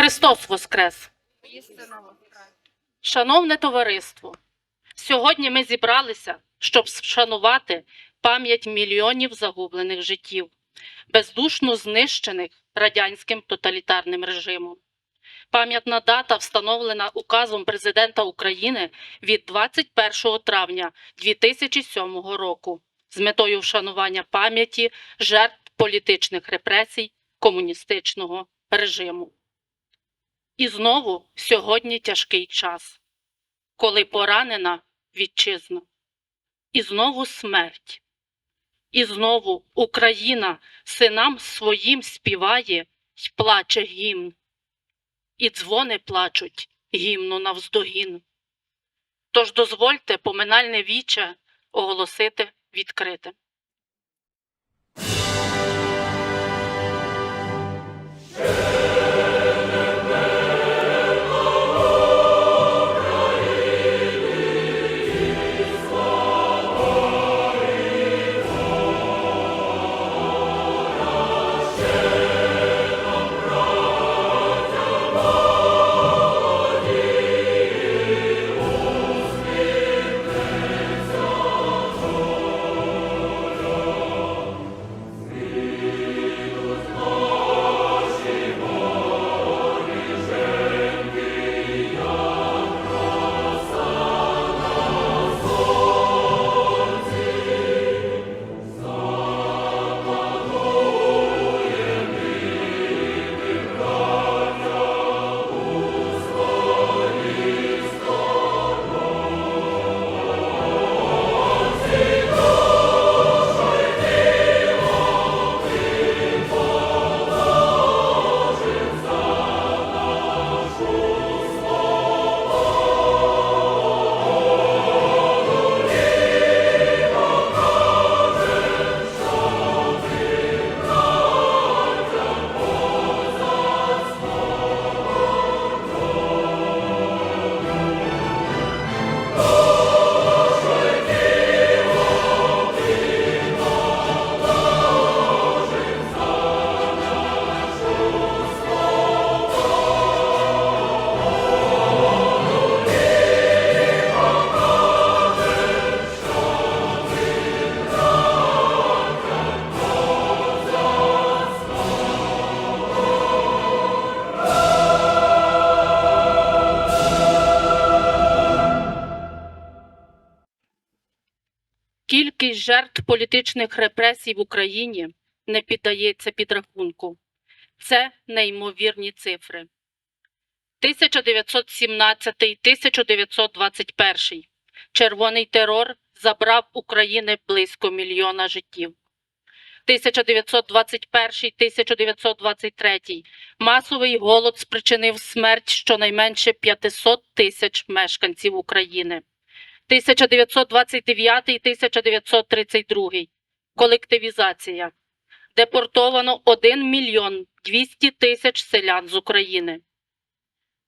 Христос Воскрес! Шановне товариство! Сьогодні ми зібралися, щоб вшанувати пам'ять мільйонів загублених життів, бездушно знищених радянським тоталітарним режимом. Пам'ятна дата встановлена указом президента України від 21 травня 2007 року з метою вшанування пам'яті жертв політичних репресій комуністичного режиму. І знову сьогодні тяжкий час, коли поранена вітчизна, і знову смерть, і знову Україна синам своїм співає й плаче гімн, і дзвони плачуть гімну навздогін. Тож дозвольте поминальне віче оголосити відкритим. Кількість жертв політичних репресій в Україні не піддається підрахунку. Це неймовірні цифри. 1917-1921 червоний терор забрав України близько мільйона життів. 1921-1923 масовий голод спричинив смерть щонайменше 500 тисяч мешканців України. 1929-1932 колективізація. Депортовано 1 мільйон 200 тисяч селян з України.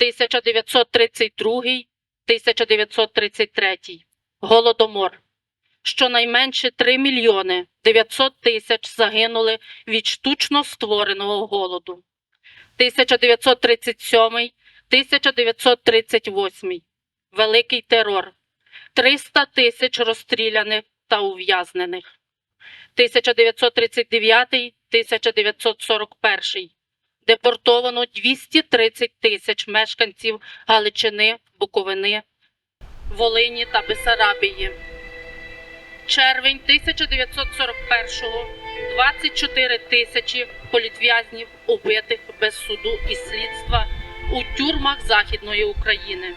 1932-1933 голодомор. Щонайменше 3 мільйони 900 тисяч загинули від штучно створеного голоду. 1937-1938 Великий терор. 300 тисяч розстріляних та ув'язнених. 1939-1941. Депортовано 230 тисяч мешканців Галичини, Буковини, Волині та Бесарабії. Червень 1941-го 24 тисячі політв'язнів убитих без суду і слідства у тюрмах Західної України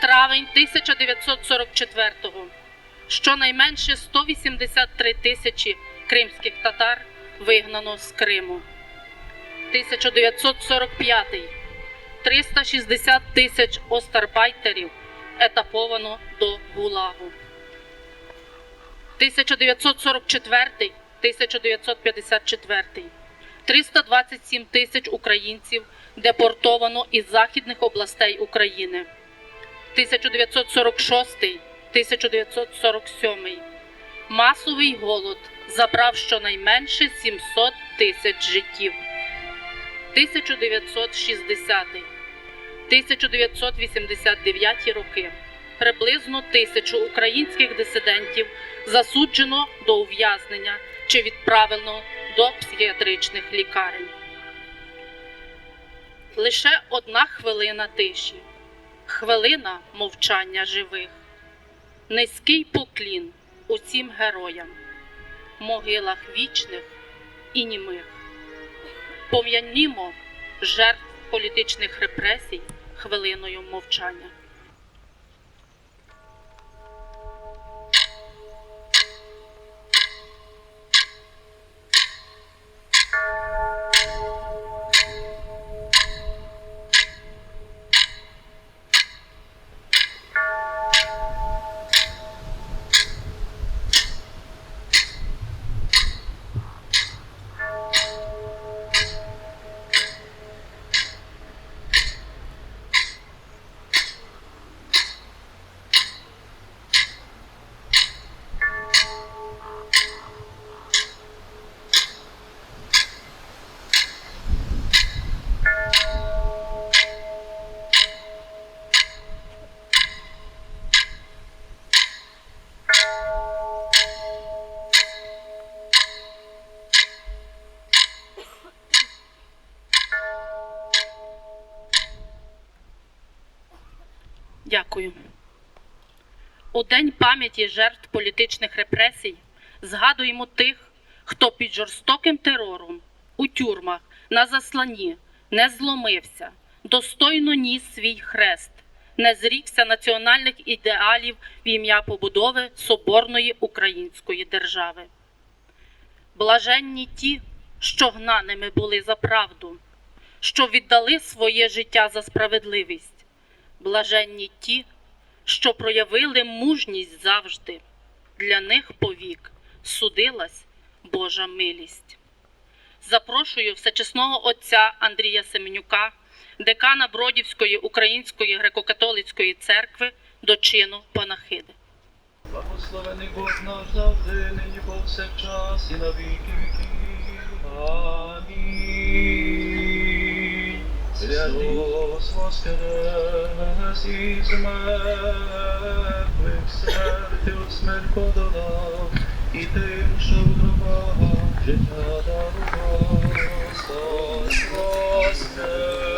травень 1944-го. Щонайменше 183 тисячі кримських татар вигнано з Криму. 1945 360 тисяч остарбайтерів етаповано до ГУЛАГу. 1944-1954 327 тисяч українців депортовано із західних областей України. 1946-1947. Масовий голод забрав щонайменше 700 тисяч життів. 1960 1989 роки. Приблизно тисячу українських дисидентів засуджено до ув'язнення чи відправлено до психіатричних лікарень. Лише одна хвилина тиші, хвилина мовчання живих, низький поклін усім героям, могилах вічних і німих. Пом'янімо жертв політичних репресій хвилиною мовчання. Дякую. У День пам'яті жертв політичних репресій згадуємо тих, хто під жорстоким терором у тюрмах на засланні не зломився, достойно ніс свій хрест, не зрікся національних ідеалів в ім'я побудови соборної української держави. Блаженні ті, що гнаними були за правду, що віддали своє життя за справедливість. Блаженні ті, що проявили мужність завжди, для них повік судилась Божа милість. Запрошую всечесного отця Андрія Семенюка, декана Бродівської Української греко-католицької церкви до чину панахиди. Благословений Бог наш завжди, нині повсякчас і на віки віків. Амінь. Христос воскрес із мертвих, смертю смерть подолав, і тим, що в гробах життя дарував. Христос воскрес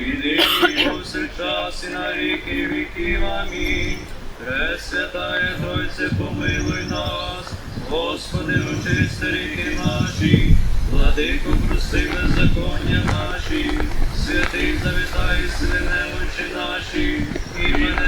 і нині і і на віки віків. Амінь. Пресвятає Тройце, помилуй нас, Господи, очисти ріки наші, владико, прости беззаконня наші, святий завітай, сини, очі наші, іменем поради.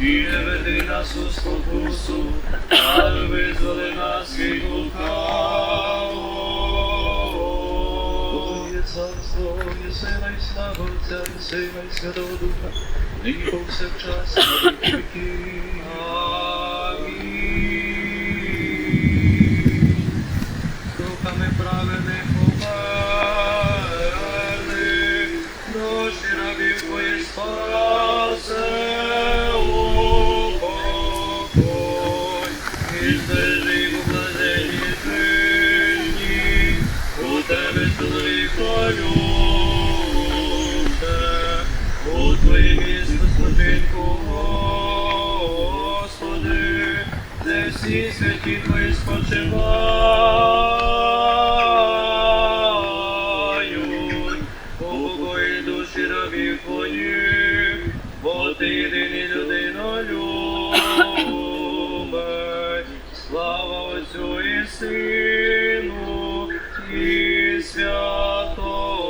і не веди нас у спокусу, але визволи нас від лукавого. царство, і сила, і слава Отця, і Сина, і Святого Духа, нині повсякчас, і святі твої спочивають, упокої душі рабів твоїх, бо ти єдиний людина любить. Слава Отцю і Сину і Святому.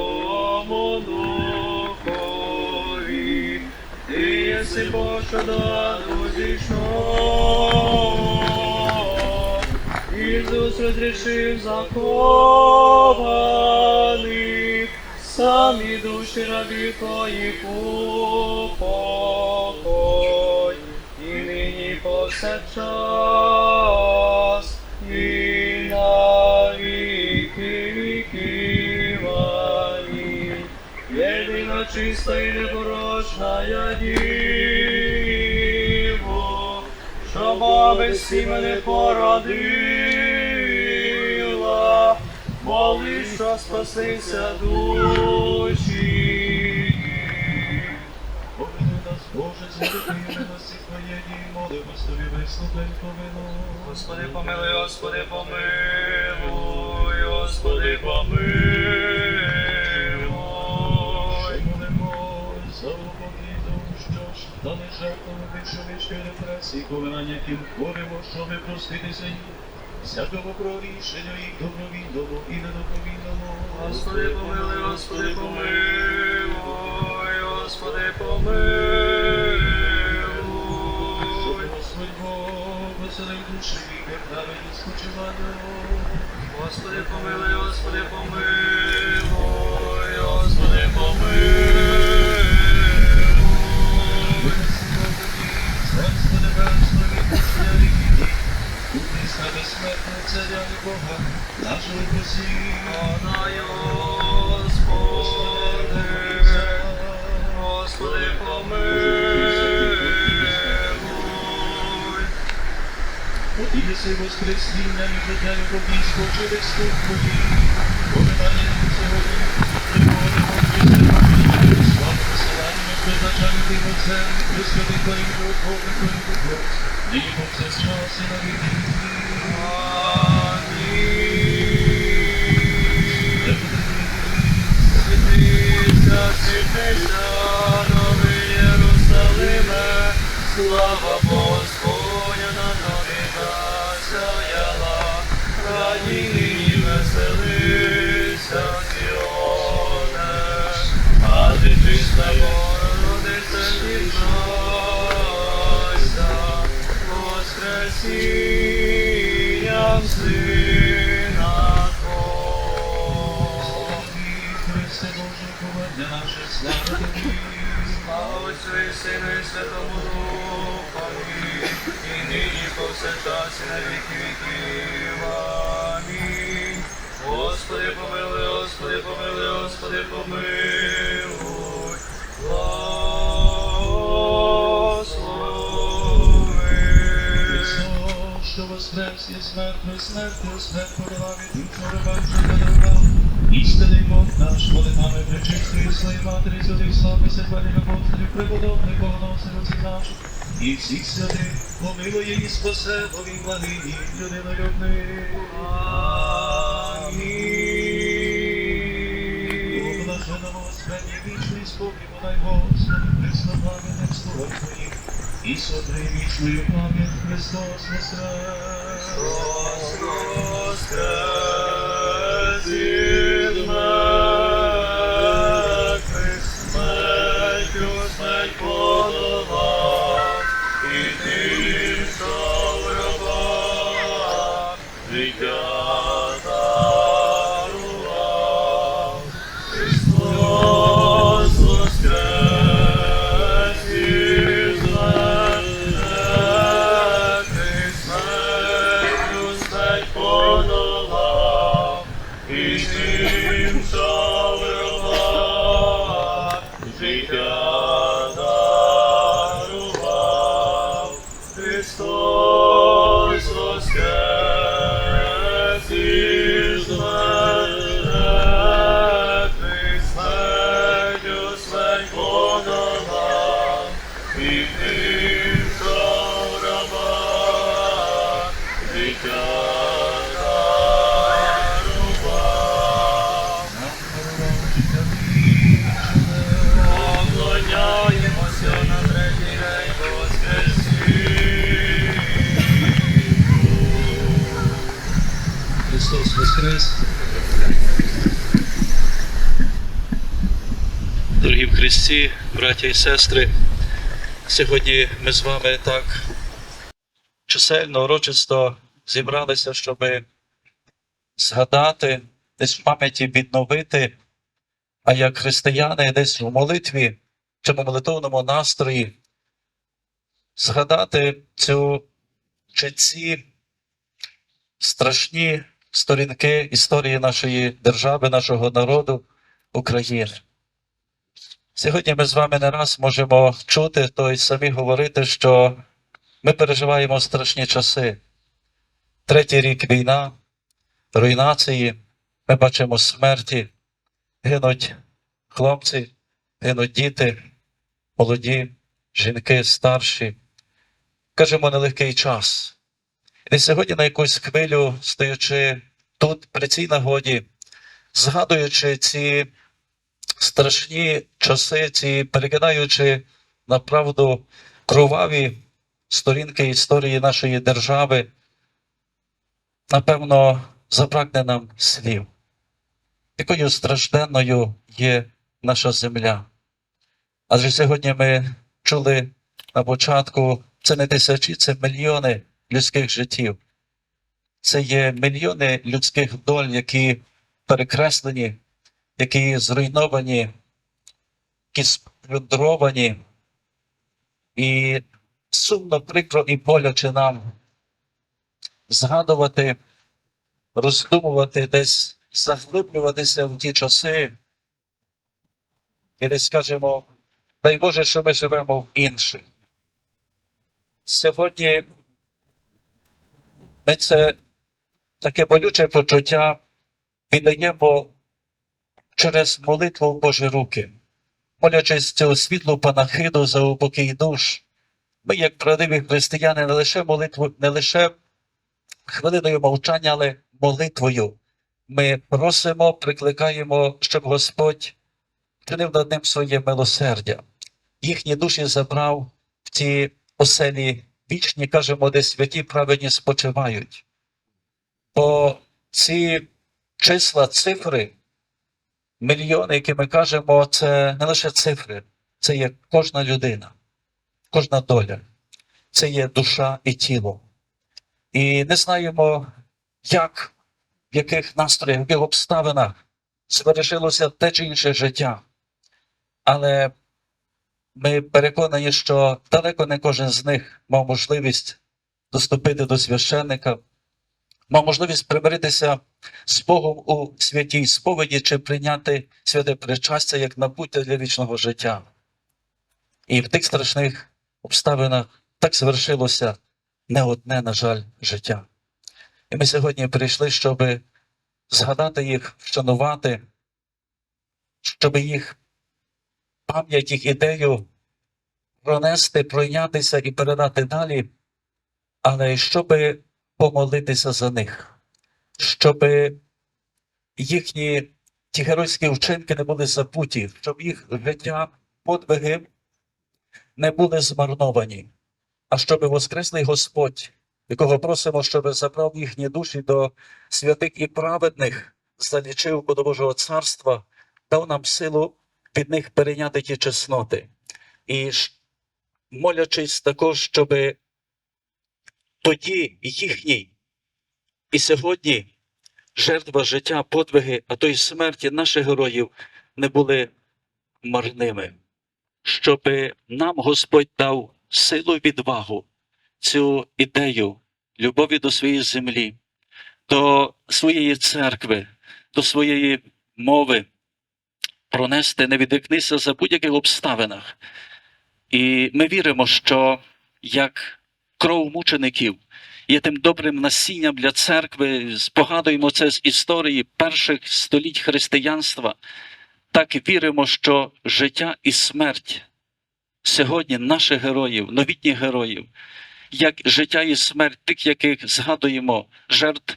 Ти єси Божа дану зійшов, Ісус розрішив закованих, самі душі рабів твоїх упокой, і нині повсякчас, і на віки віків. Єдина чиста і непорочна я діво, що баби всі мене породила, моли, що спаслися душі. Поведи нас, Боже, звідки милості Твоєї, молимось Тобі, вислухай повину. Господи, помилуй, Господи, помилуй, Господи, помилуй. Молимось ж дали жертвами більшовички репресії, повинання тим хворимо, щоб проститися їм. Всякому прорішенню і добровільному і недобровільному. Господи, помили, Господи, помилуй, Господи, помилуй. Господь Бог веселий душі як навіть спочивання. Господи, помили, Господи, помилуй, нашого просіння. Подай, Господи, Господи, помилуй. Поділися воскресління і життя його близько через ступ твої. Поминання його сьогодні, приходимо в славу посилання, призначання тим отцем, Пресвятий Твоїм Духовним Твоїм Духом, нині повсякчас і на віки віків. Амінь. Святися, новий Єрусалиме, слава Сину і Святому Духові, і нині повсякчас і на віки віків. Амінь. Господи, помилуй, Господи, помилуй, Господи, помилуй. Благослови. Що воскрес є смертною смертю, смерть подала від вічного реванження добра. Істинний Бог наш, молитвами пречистої своєї матері, святих слави, святих апостолів, преподобних богоносних отців наших, і всіх святих, помилуй її спасе, бо він благий, людинолюбний. Амінь. Блаженного Господі, вічний спокій, подай Господи, пресновлених слугах Твоїх, і сотри вічною пам'ять Христос воскрес. Христос воскрес воскрес! Дорогі в Христі, браття і сестри, сьогодні ми з вами так чисельно, урочисто зібралися, щоб згадати, десь в пам'яті відновити, а як християни десь в молитві чи в молитовному настрої згадати цю чи ці страшні сторінки історії нашої держави, нашого народу, України. Сьогодні ми з вами не раз можемо чути, то й самі говорити, що ми переживаємо страшні часи. Третій рік війна, руйнації, ми бачимо смерті, гинуть хлопці, гинуть діти, молоді, жінки, старші. Кажемо, нелегкий час. І сьогодні на якусь хвилю, стоячи тут, при цій нагоді, згадуючи ці страшні часи, ці перекидаючи направду кроваві сторінки історії нашої держави, напевно, забракне нам слів, якою стражденною є наша земля. Адже сьогодні ми чули на початку, це не тисячі, це мільйони людських життів. Це є мільйони людських доль, які перекреслені які зруйновані, які сплюндровані, і сумно прикро і боляче нам згадувати, роздумувати, десь заглиблюватися в ті часи, і десь скажемо, дай Боже, що ми живемо в інших. Сьогодні ми це таке болюче почуття віддаємо через молитву в Божі руки, молячись цю світлу панахиду за упокій душ, ми, як правдиві християни, не лише молитву, не лише хвилиною мовчання, але молитвою. Ми просимо, прикликаємо, щоб Господь чинив над ним своє милосердя. Їхні душі забрав в ті оселі вічні, кажемо, де святі праведні спочивають. Бо ці числа, цифри, мільйони, які ми кажемо, це не лише цифри, це є кожна людина, кожна доля, це є душа і тіло. І не знаємо, як, в яких настроях, в яких обставинах звершилося те чи інше життя. Але ми переконані, що далеко не кожен з них мав можливість доступити до священника, мав можливість примиритися з Богом у святій сповіді чи прийняти святе причастя як набуття для вічного життя. І в тих страшних обставинах так звершилося не одне, на жаль, життя. І ми сьогодні прийшли, щоб згадати їх, вшанувати, щоб їх пам'ять, їх ідею пронести, пройнятися і передати далі, але щоб помолитися за них щоб їхні ті геройські вчинки не були забуті, щоб їх життя, подвиги не були змарновані, а щоб Воскреслий Господь, якого просимо, щоб забрав їхні душі до святих і праведних, залічив до Божого царства, дав нам силу від них перейняти ті чесноти. І молячись також, щоб тоді їхній і сьогодні жертва життя, подвиги, а то й смерті наших героїв не були марними, щоб нам Господь дав силу і відвагу, цю ідею любові до своєї землі, до своєї церкви, до своєї мови пронести, не відрикнися за будь-яких обставинах. І ми віримо, що як кров мучеників є тим добрим насінням для церкви. Спогадуємо це з історії перших століть християнства. Так віримо, що життя і смерть сьогодні наших героїв, новітніх героїв, як життя і смерть тих, яких згадуємо, жертв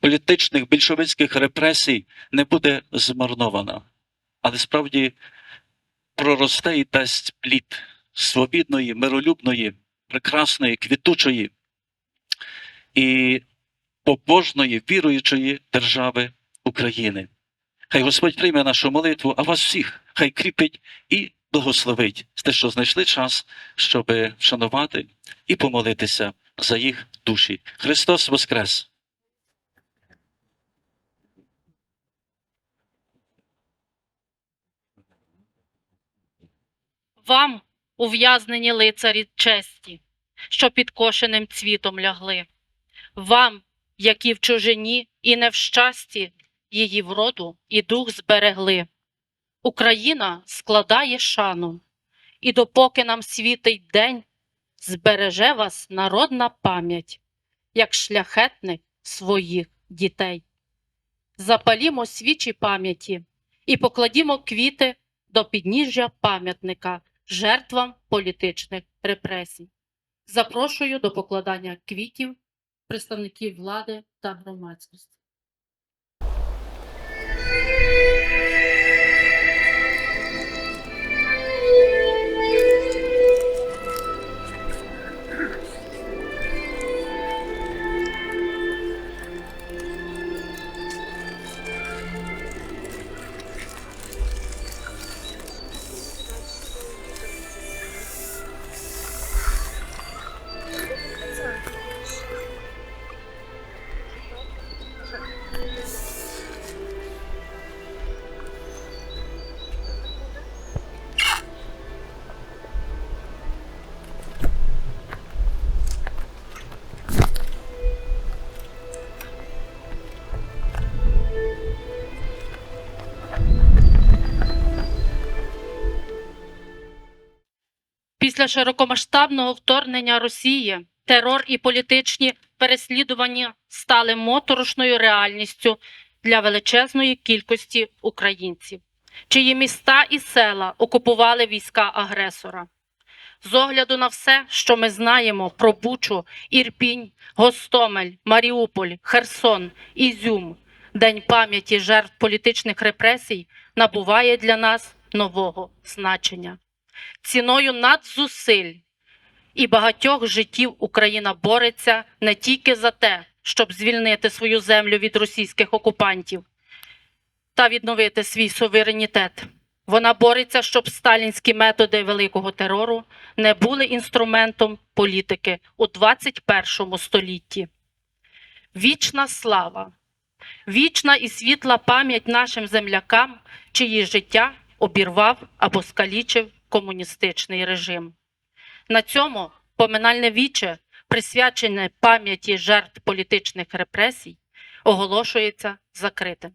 політичних більшовицьких репресій, не буде змарнована, але справді проросте і дасть плід свобідної, миролюбної, прекрасної, квітучої і побожної віруючої держави України. Хай Господь прийме нашу молитву, а вас всіх хай кріпить і благословить з те, що знайшли час, щоб вшанувати і помолитися за їх душі. Христос Воскрес! Вам, ув'язнені лицарі честі, що під кошеним цвітом лягли, вам, які в чужині і не в щасті, її вроду і дух зберегли. Україна складає шану, і допоки нам світить день, збереже вас народна пам'ять, як шляхетних своїх дітей. Запалімо свічі пам'яті і покладімо квіти до підніжжя пам'ятника жертвам політичних репресій. Запрошую до покладання квітів представників влади та громадськості. Після широкомасштабного вторгнення Росії терор і політичні переслідування стали моторошною реальністю для величезної кількості українців, чиї міста і села окупували війська агресора. З огляду на все, що ми знаємо про Бучу, Ірпінь, Гостомель, Маріуполь, Херсон, Ізюм, День пам'яті жертв політичних репресій набуває для нас нового значення ціною надзусиль і багатьох життів Україна бореться не тільки за те, щоб звільнити свою землю від російських окупантів та відновити свій суверенітет. Вона бореться, щоб сталінські методи великого терору не були інструментом політики у 21 столітті. Вічна слава, вічна і світла пам'ять нашим землякам, чиї життя обірвав або скалічив комуністичний режим. На цьому поминальне віче, присвячене пам'яті жертв політичних репресій, оголошується закритим.